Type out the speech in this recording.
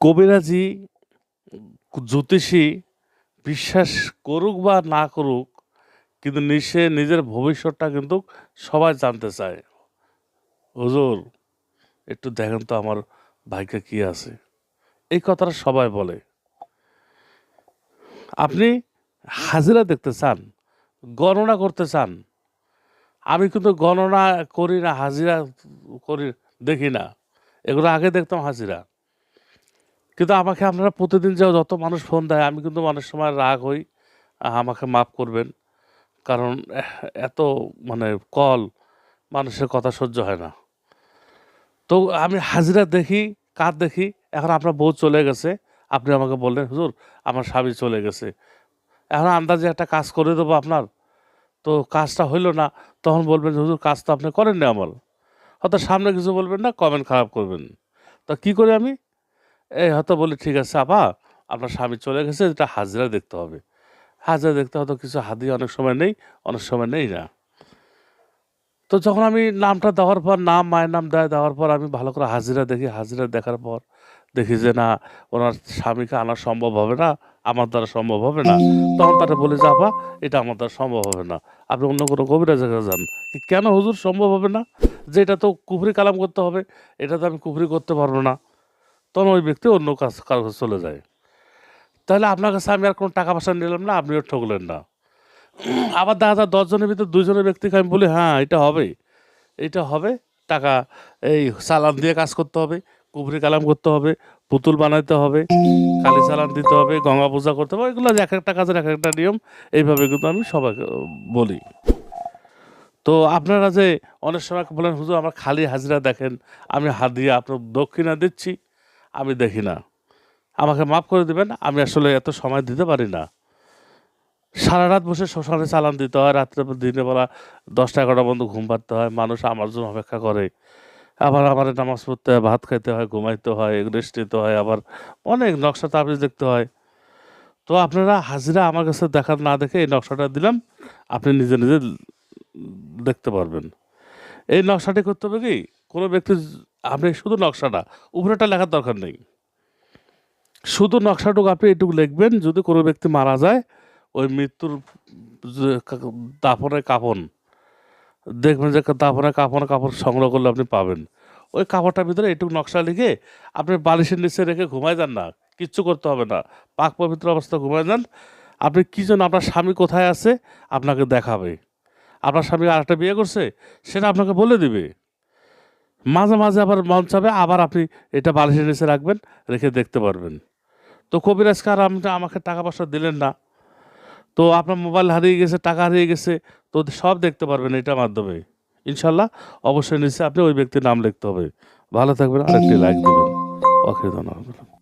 কবিরাজি, জ্যোতিষী বিশ্বাস করুক বা না করুক, কিন্তু নিশে নিজের ভবিষ্যৎটা কিন্তু সবাই জানতে চায়। হুজুর, একটু দেখেন তো আমার ভাইকে কি আছে। এই কথাটা সবাই বলে। আপনি হাজিরা দেখতে চান, গণনা করতে চান। আমি কিন্তু গণনা করি না, হাজিরা করি, দেখি না। এগুলো আগে দেখতাম হাজিরা। কিন্তু আমাকে আপনারা প্রতিদিন যে যত মানুষ ফোন দেয় আমি কিন্তু অনেক সময় রাগ হই। আমাকে মাফ করবেন। কারণ এত মানে কল মানুষের কথা সহ্য হয় না। তো আমি হাজিরা দেখি কার দেখি এখন আপনার বউ চলে গেছে। আপনি আমাকে বললেন হুজুর আমার স্বামী চলে গেছে। এখন আন্দাজে একটা কাজ করে দেবো আপনার। তো কাজটা হইল না তখন বলবেন যে, হুজুর কাজ তো আপনি করেননি আমার। হয়তো সামনে কিছু বলবেন না কমেন্ট খারাপ করবেন। তা কি করে আমি? এই হয়তো বলি, ঠিক আছে, আপা, আপনার স্বামী চলে গেছে, এটা হাজিরা দেখতে হবে। হাজিরা দেখতে হয়তো কিছু হাদি অনেক সময় নেই, অনেক সময় নেই না। তো যখন আমি নামটা দেওয়ার পর, নাম, মায়ের নাম দেয়, দেওয়ার পর আমি ভালো করে হাজিরা দেখি, হাজিরা দেখার পর দেখি যে, না, ওনার স্বামীকে আনা সম্ভব হবে না, আমার দ্বারা সম্ভব হবে না। তখন তারা বলে যে, আপা, এটা আমার দ্বারা সম্ভব হবে না। আপনি অন্য কোনো কবিরাজের কাছে যান। কেন হুজুর সম্ভব হবে না? যে, এটা তো কুফরি কালাম করতে হবে, এটা তো আমি কুফরি করতে পারব না। তখন ওই ব্যক্তি অন্য কাজ, কারও চলে যায়। তাহলে আপনার কাছে আমি আর কোনো টাকা পয়সা নিলাম না, আপনিও ঠকলেন না। আবার দেখা যায় দশজনের ভিতরে দুইজনের ব্যক্তিকে আমি বলি হ্যাঁ এটা হবে। এটা হবে। টাকা, এই চালান দিয়ে কাজ করতে হবে, কুবরি কালাম করতে হবে, পুতুল বানাইতে হবে, কালি চালান দিতে হবে, গঙ্গা পূজা করতে হবে, এগুলো এক একটা কাজের এক একটা নিয়ম, এইভাবে কিন্তু আমি সবাইকে বলি। তো আপনারা যে অনেক সময় বলেন, হুজুর, আমার খালি হাজিরা দেখেন, আমি হাত দিয়ে আপনার দক্ষিণা দিচ্ছি। আমি দেখি না। আমাকে মাফ করে দেবেন, আমি আসলে এত সময় দিতে পারি না। সারা রাত বসে শ্মশানে চালান দিতে হয়, রাত্রে দিনে বেলা দশটা এগারোটা পর্যন্ত ঘুম পাড়তে হয়, মানুষ আমার জন্য অপেক্ষা করে। আবার আমার নামাজ পড়তে হয়, ভাত খাইতে হয়, ঘুমাইতে হয়, রেস্ট নিতে হয়, আবার অনেক নকশা তাবিজ দেখতে হয়। তো আপনারা হাজিরা আমার কাছে দেখার না দেখে এই নকশাটা দিলাম, আপনি নিজে নিজে দেখতে পারবেন। এই নকশাটি করতে হবে কি? কোনো ব্যক্তি আপনি শুধু নকশাটা উপরেটা লেখার দরকার নেই। শুধু নকশাটুকু আপনি এটুকু লিখবেন, যদি কোনো ব্যক্তি মারা যায়, ওই মৃত্যুর যে কা- দাফনের কাফন, দেখবেন যে দাফনে কাফন কাপড় সংগ্রহ করলে আপনি পাবেন। ওই কাপড়টার ভিতরে এটুকু নকশা লিখে আপনি বালিশের নিচে রেখে ঘুমায় যান না, কিচ্ছু করতে হবে না। পাক পবিত্র অবস্থা ঘুমায় যান। আপনি কী জন্য আপনার স্বামী কোথায় আছে, আপনাকে দেখাবে। আপনার স্বামী আরেকটা বিয়ে করছে, সেটা আপনাকে বলে দিবে। মাঝে মাঝে আবার মন চাবে, আবার আপনি এটা বালিশের নিচে রাখবেন, রেখে দেখতে পারবেন। তো কবিরাজ কার আপনি আমাকে টাকা পয়সা দিলেন না। তো আপনার মোবাইল হারিয়ে গেছে, টাকা হারিয়ে গেছে, তো সব দেখতে পারবেন এটার মাধ্যমে। ইনশাল্লাহ অবশ্যই নিচে আপনি ওই ব্যক্তির নাম লিখতে হবে। ভালো থাকবেন, আরেকটি লাইক দেবেন। ওকে, ধন্যবাদ।